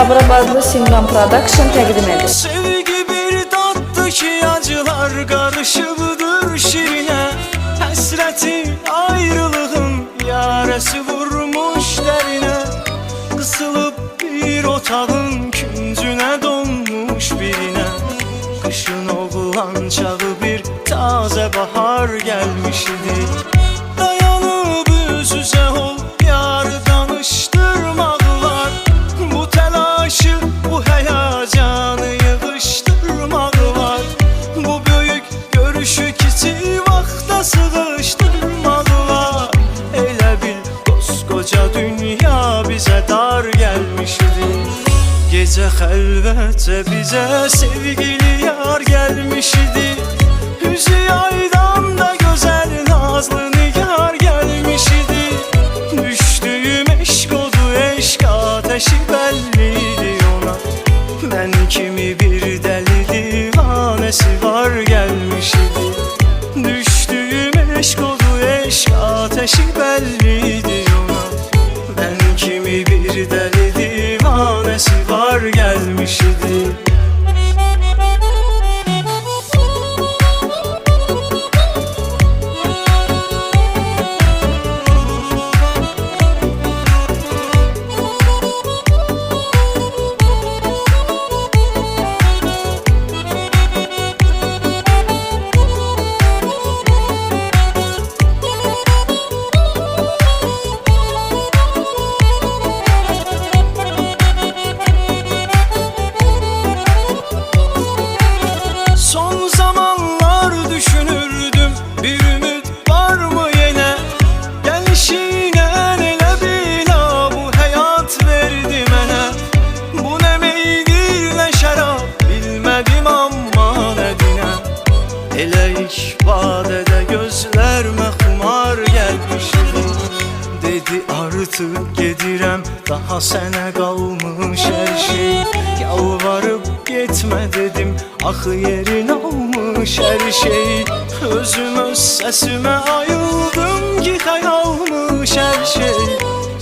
Sabirabadlı Simran Production təqdim edir. Sevgi bir tatlı ki acılar karışıbdır şirine. Hasretin ayrılığın yarası vurmuş derine. Kısılıp bir otağın küncüne donmuş birine. Kışın oğlan çağı bir taze bahar gelmiş heyecanı yığıştırmaq var. Bu büyük görüşü kiçik vaxta sığıştırmaq var. Elə bil koskoca dünya bize dar gelmişdi Gece xəlvətcə bizə sevgili yar gelmişdi ateşi belliydi ona Ben kimi bir deli divanesi var gelmişdi Son Elə ilk vadədə gözlərimə xumar gəlmişdi Dedi artık gedirəm Daha sənə qalmış hər şey. Yalvarıb getmə dedim Axı yerin almış hər şey. Özüm öz səsimə ayıldım ki Xəyalmış hər şey.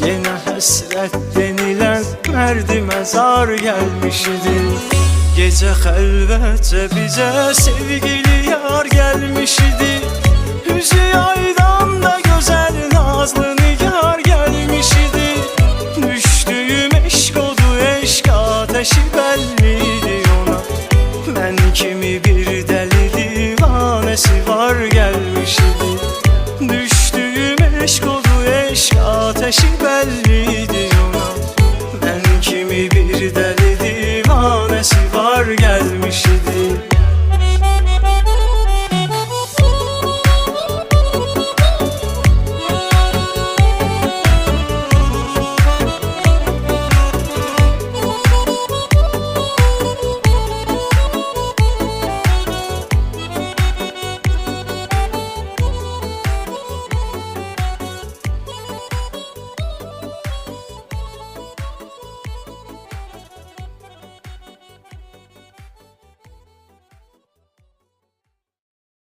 Yenə həsrət denilən mərdimə zar gəlmişdi Gecə xəlvətcə bizə sevgili yar gəlmişdi Üzü aydan da güzel nazlı nigar gelmişdi Düştüğüm eşk oldu eşk ateşi belliydi ona. Ben kimi bir deli divanesi var gelmişdi Düştüğüm eşk oldu eşk ateşi belliydi